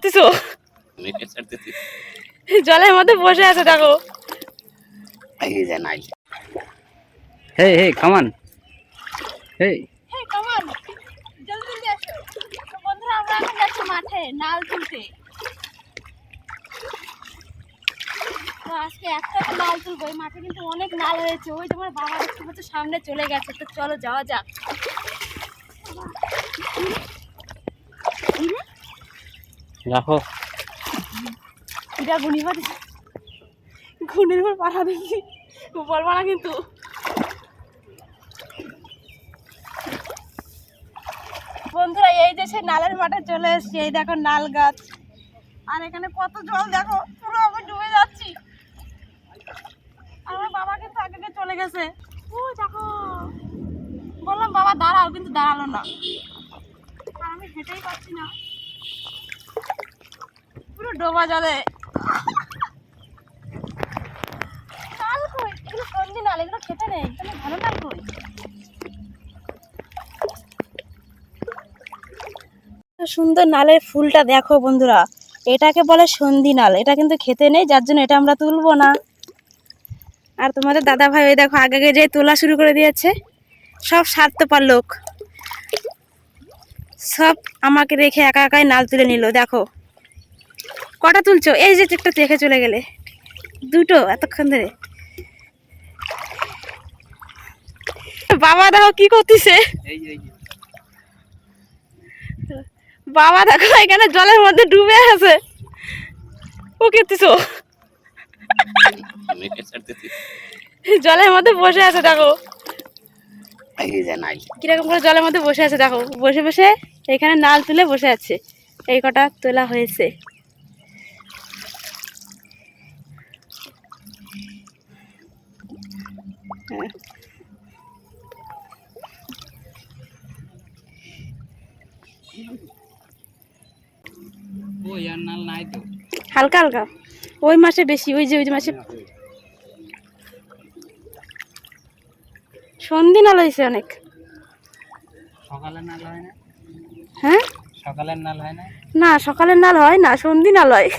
করতেছো জলের মধ্যে বসে আছে দেখো। এই যে নাই। হেই হেই কামান হেই। কামান জলদি জলদি আসো। বন্ধুরা আমরা এখন যাচ্ছি মাঠে নাল তুলতে। তো আজকে একটা নাল তুলবো এই মাঠে কিন্তু অনেক নাল হয়েছে ওই তোমার বাবা দেখতে পাচ্ছ সামনে চলে গেছে। তো চলো যাওয়া যাক। রাখো। এটা গুনিবার গুনির পর পাঠা দেখি বলব না কিন্তু। বন্ধুরা, এই যে সে নালের মাঠে চলে এসছে, এই দেখো নাল গাছ। আর এখানে কত জল, দেখো, পুরো আমি ডুবে যাচ্ছি। আমার বাবা কিন্তু আগে চলে গেছে। ও, দেখো। বললাম, বাবা, দাঁড়াও, কিন্তু দাঁড়াল না। আর আমি হেঁটেই পাচ্ছি না। ডোবা জলে নাল কই? এগুলো সন্ধি নাল এগুলো খেতে নেই। তাহলে ভালো নাল কই? সুন্দর নালের ফুলটা দেখো বন্ধুরা। এটাকে বলে সন্ধি নাল। এটা কিন্তু খেতে নেই যার জন্য এটা আমরা তুলবো না। আর তোমাদের দাদা ভাই ওই দেখো আগে আগে যে তোলা শুরু করে দিয়েছে সব স্বার্থপর লোক। সব আমাকে রেখে একা একাই নাল তুলে নিল দেখো। কটা তুলছো? এই যে একটা দেখে চলে গেলে। দুটো, এতক্ষণ ধরে। বাবা দেখো কি করতেছে। বাবা দেখো এখানে জলের মধ্যে ডুবে আছে। ও মেপে জলের মধ্যে বসে আছে, দেখো। কীরকম করে জলের মধ্যে বসে আছে, দেখো। বসে বসে এখানে নাল তুলে বসে আছে। এই কটা তোলা হয়েছে হ্যাঁ। ও ইয়ার নাল নাই তো হালকা হালকা। ওই মাসে বেশি ওই যে ওই মাসে সন্ধি নাল হয়েছে অনেক। সকালের নাল হয় না? হ্যাঁ? সকালের নাল হয় না? না সকালের নাল হয় না সন্ধি নাল হয়।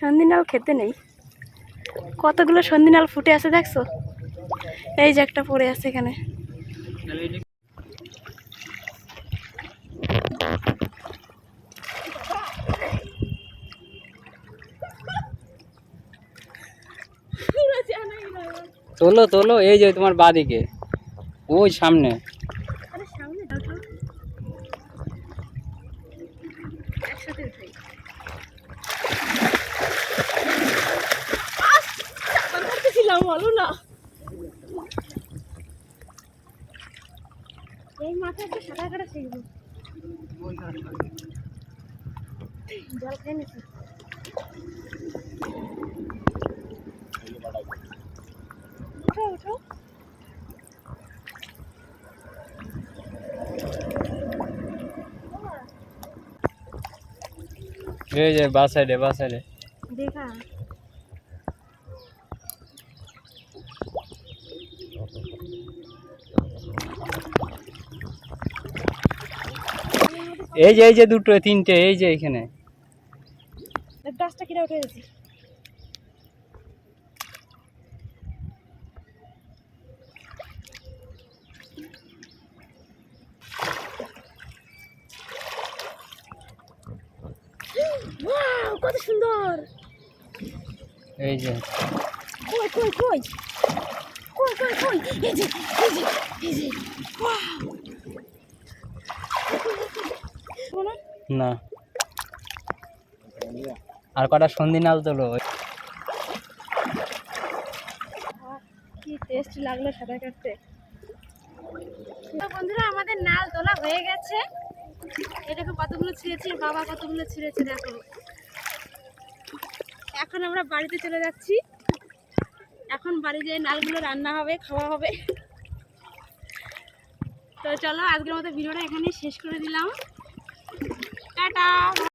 সন্ধি নাল খেতে নেই। কতগুলো সন্ধি নাল ফুটে আছে দেখছ? এই যে একটা পড়ে আছে এখানে। তোলো তোলো, এই যে তোমার বাদিকে। ওই সামনে আরে সামনে দেখো একসাথে উঠাই করতেছিলাম বলো না। এই মাঠে একটা সাঁতার কাটা শিখব জল খেয়ে নিছি উঠো উঠো। এই যে বা সাইডে বা সাইডে দেখা। এই যে এই যে দুটো তিনটে এই যে এখানে। গাছটা কিরা উঠে গেছে। কত সুন্দর। এই যে। কই কই কই? কই কই কই এই যে এই যে এই যে না। আর কটা সন্ধি নাল তোলো? কি টেস্ট লাগল সাঁতার কাটতে? বন্ধুরা, আমাদের নাল তোলা হয়ে গেছে। দেখো কতগুলো ছিঁড়েছি? বাবা কতগুলো ছিঁড়েছে দেখো। এখন আমরা বাড়িতে চলে যাচ্ছি। এখন বাড়ি যেয়ে নালগুলো রান্না হবে, খাওয়া হবে। তো চলো, আজকের মতো ভিডিওটা এখানে শেষ করে দিলাম। টাটা!